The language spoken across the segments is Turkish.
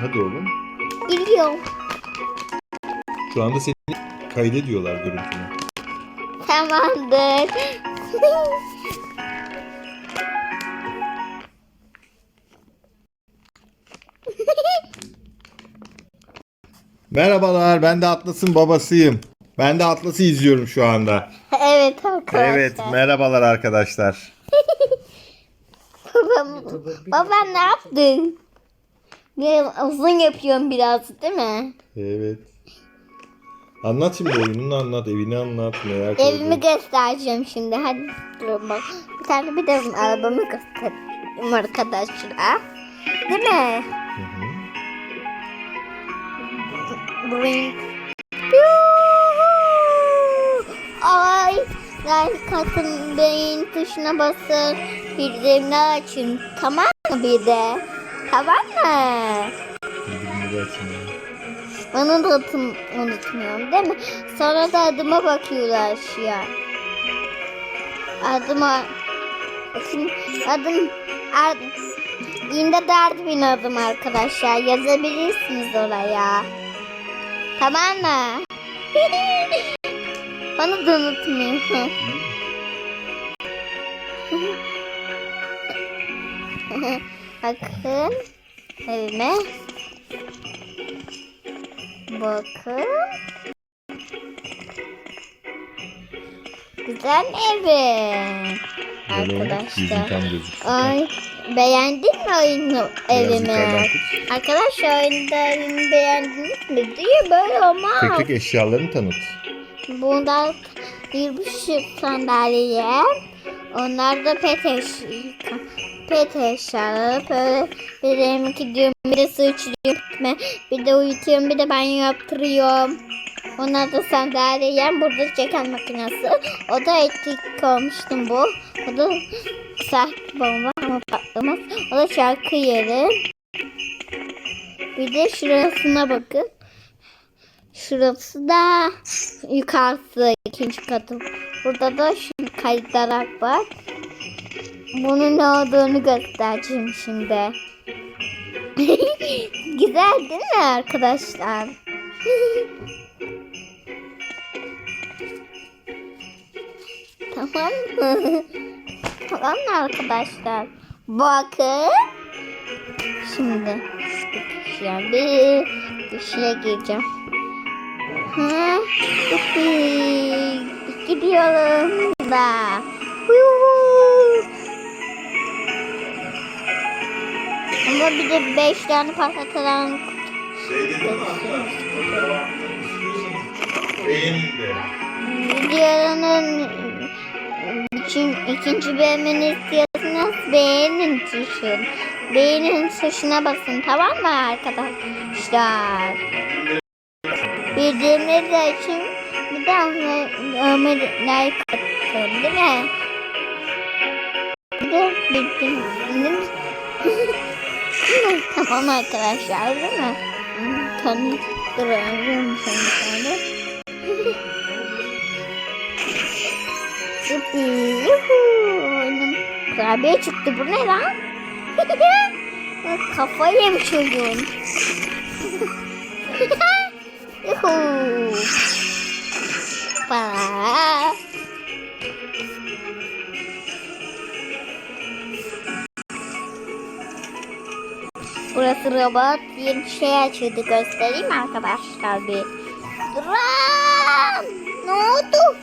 Hadi oğlum. Biliyorum. Şu anda seni kaydediyorlar görüntünü. Tamamdır. Merhabalar ben de Atlas'ın babasıyım. Ben de Atlas'ı izliyorum şu anda. evet arkadaşlar. Evet merhabalar arkadaşlar. Babam, babam ne yaptın? Uzun yapıyorum biraz değil mi? Evet. Anlat şimdi oyununu anlat, evini anlat, neler Evimi göstereceğim şimdi. Hadi durun bak. Bir tane bir de arabamı göstereyim arkadaşlar. Değil mi? Hı hı. Yuhuu! Ay. Like atın beyin tuşuna basın. Bildirimleri açın. Tamam mı bir de? Tamam mı? Bildirimleri açın ya. Bana da atım unutmuyorum değil mi? Sonra da adıma bakıyorlar ya. Adıma Şimdi adım adım İmdat Ardvin adım arkadaşlar. Yazabilirsiniz oraya. Tamam mı? Bana da unutmayın. Bakın evime. Bakın. Güzel evi. Böyle yüzün Arkadaşlar. Ay beğendin mi oyunu evimi? Arkadaşlar evimi beğendiniz mi? Diye böyle olmaz. Tek tek eşyalarını tanıt. Bunlar bir buçuk sandalye. Onlar da pet eşya. Pet eşyaları böyle bir yemek gidiyorum bir de su içiyorum bir de uyutuyorum bir de banyo yaptırıyorum. Onlar da sandalyem burada çeken makinesi. O da ettik olmuştum bu. O da sahte bomba ama patlamaz. O da şarkı yeri. Bir de şurasına bakın. Şurası da yukarısı ikinci katı. Burada da şu kaydırak var. Bunun ne olduğunu göstereceğim şimdi. Güzel değil mi arkadaşlar? tamam mı? tamam mı arkadaşlar? Bakın. Şimdi şuraya bir dışarı gireceğim. Ha. Gidiyorum da. Yuhuu. Ama bir de beş tane patlatılan videonun için, ikinci bölümünü istiyorsanız beğenin tuşun. Beğenin tuşuna basın tamam mı arkadaşlar? Bildiğiniz için bir de like atın değil mi? Bir de bildiğiniz tamam arkadaşlar değil mi? Tanıtırıyorum seni böyle. Yuppi yuhu. Kurabiye çıktı bu ne lan? Kafayı yemiş çocuğun. Yuhu. Ba. Robot yeni bir şey açıldı göstereyim arkadaşlar bir. Duran! Ne oldu?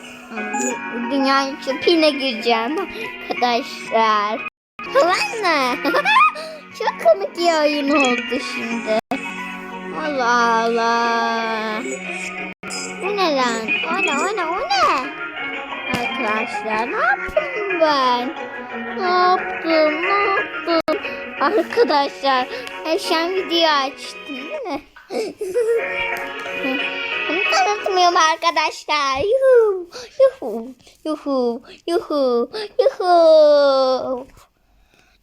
Dünyanın çöpüne gireceğim arkadaşlar. Tamam mı? Çok komik bir oyun oldu şimdi. Allah Allah. Bu ne lan? O ne o ne o ne? Arkadaşlar ne yaptım ben? Ne yaptım ne yaptım? Arkadaşlar ben şu an video açtım değil mi? Bunu tanıtmıyorum arkadaşlar. Yuhu, yuhu, yuhu, yuhu, yuhu.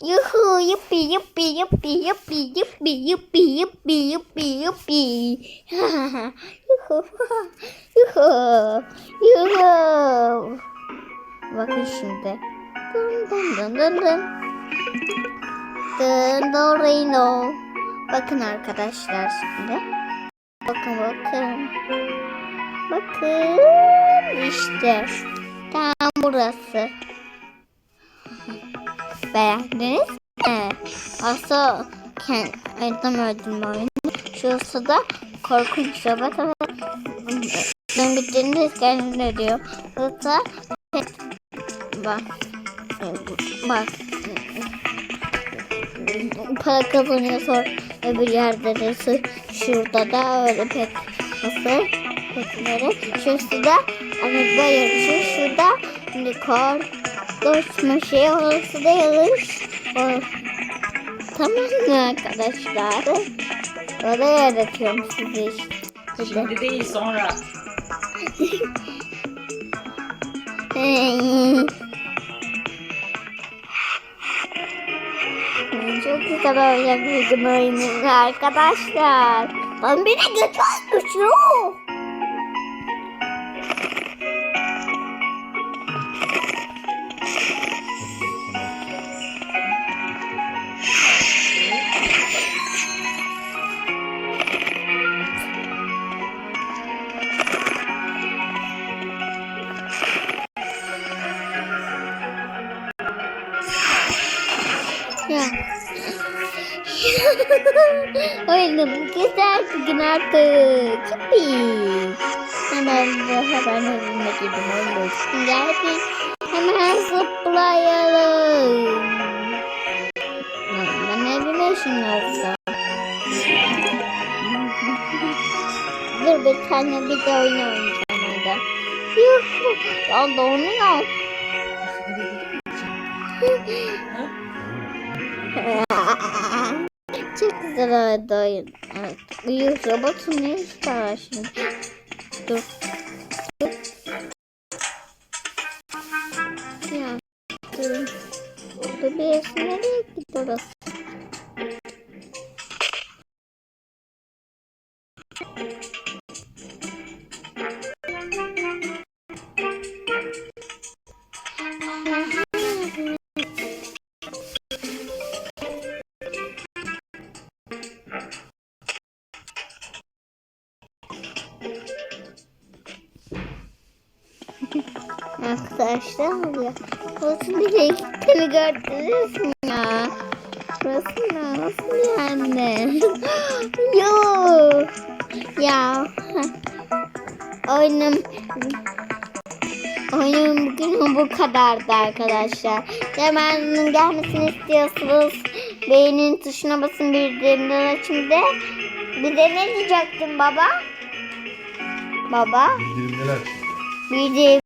Yuhu, yuppi, yuppi, yuppi, yuppi, yuppi, yuppi, yuppi, yuppi, yuppi. Yuhu, yuhu, yuhu. Bakın şimdi. Dın dın dın dın dın. Dın do re no. Bakın arkadaşlar şimdi. Bakın bakın. Bakın işte. Tam burası. Beğendiniz mi? Aslında kendim öldüm oyunu. Şurası da korkunç robot ama bittiğinde kendine diyor. Burada bak bak para kazanıyor sonra öbür yerde de şurada da öyle pek nasıl petleri şurası da ama bayır şu şurada Nikol dostma şey orası da yazmış o, tamam mı arkadaşlar? Oraya yaratıyorum sizi işte. Şimdi değil sonra. Çok güzel oynamıştım oyununu arkadaşlar. Ben beni götürmüş yok. Oyunum güzel bugün artık. Yippee. Hemen de hemen hızlıma girdim oyun için geldi. Hemen zıplayalım. Ben evime ışınlarsam. Dur bir tane bir de oyun oynayacağım orada. Yuhu. Ya donuyor. Çok güzel oldu oyun. Evet. Uyuyor robotun ne işi var şimdi? Dur. Dur. Ya. Dur. Dur bir yaşına nereye gidiyoruz? Arkadaşlar ya. Burası nereye gittiğini gördünüz mü ya? Burası nasıl yani? Yok. Ya. Oyunum Oyunum bugün bu kadardı arkadaşlar. Hemen gelmesini istiyorsanız beğenin tuşuna basın bildirimleri açın de. Bir de ne diyecektin baba? Baba? Bildirimler. Bir de